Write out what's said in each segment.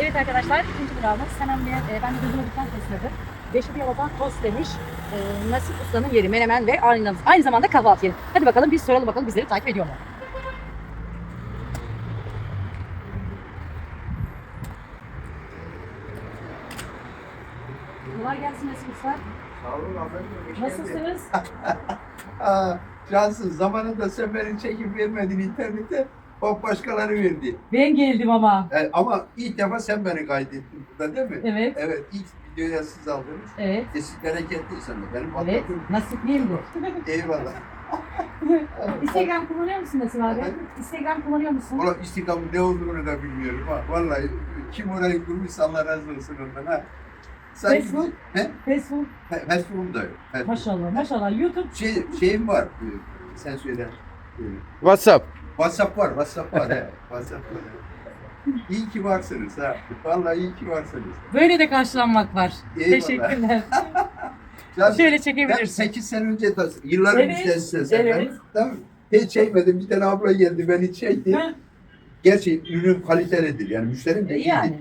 Evet arkadaşlar ikinci durağımız hemen bir, e, ben de gözüme dükkan kesmedim. Beşiktaş Yalatan tost demiş. E, Nasip Usta'nın yeri menemen ve aynı, aynı zamanda kahvaltı yeri. Hadi bakalım biz soralım bakalım bizleri takip ediyor mu? Kolay gelsin Nasip Usta. Sağ olun efendim. Nasılsınız? Cansız. Zamanında sen beni çekip vermedin internete. O başkaları verdi. Ben geldim ama. E, ama ilk defa sen beni kaydettin burada değil mi? Evet. Evet. ilk videoya siz aldınız. Evet. E siz bereketliyseniz benim Evet. patladım. Nasipliyimdir. Eyvallah. Instagram kullanıyor musun Nasip abi? Efendim? Instagram kullanıyor musun? Valla istikamın ne olduğunu da bilmiyorum ha. Vallahi kim orayı kurmuş Allah razı olsun ondan ha. Sanki Facebook? He? Facebook. He, Facebook'um da yok. Facebook. Maşallah maşallah. YouTube. Şey, şeyim var. e, Sen söyle. E, WhatsApp. WhatsApp var, WhatsApp var. he, WhatsApp var. he. İyi ki varsınız ha. Vallahi iyi ki varsınız. Böyle de karşılanmak var. Eyvallah. Teşekkürler. Ya, Şöyle ben çekebilirsin. 8 sene önce, de- yıllar Evet, önce size sen. evet. Tamam. Hiç çekmedim. Bir tane abla geldi beni çekti. Ha, Gerçi ürün kalitelidir. Yani müşterim de iyiydi. yani.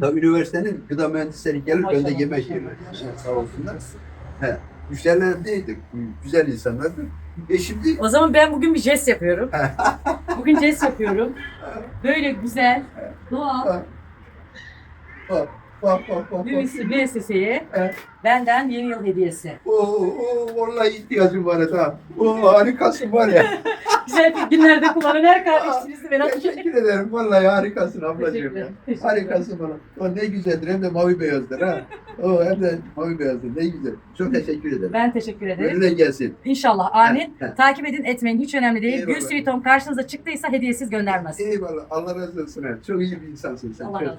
Da üniversitenin gıda mühendisleri gelir, ben de Maşallah, yemek maşallah. Sağ olsunlar. He. Müşterilerim değildi. Güzel insanlardı. E şimdi O zaman ben bugün bir jest yapıyorum. Bugün jest yapıyorum. Böyle güzel, doğal bak, bak, bak, bak, bir müesseseye benden yeni yıl hediyesi. Oo, oo, vallahi ihtiyacım var ha. Oo, harikasın var ya. Güzel günlerde kullanan her kardeşinizi ben. Teşekkür ederim. Vallahi harikasın ablacığım. Ya. Harikasın bana. O ne güzeldir. Hem de mavi beyazdır ha. O hem de mavi beyazdır. Ne güzel. Çok teşekkür ederim. Ben teşekkür ederim. Önüne gelsin. İnşallah. Amin. Heh, heh. Takip edin etmeyin. Hiç önemli değil. Eyvallah. Gül Sweet Home karşınıza çıktıysa hediyesiz göndermez. Eyvallah. Allah razı olsun. Çok iyi bir insansın sen. Allah razı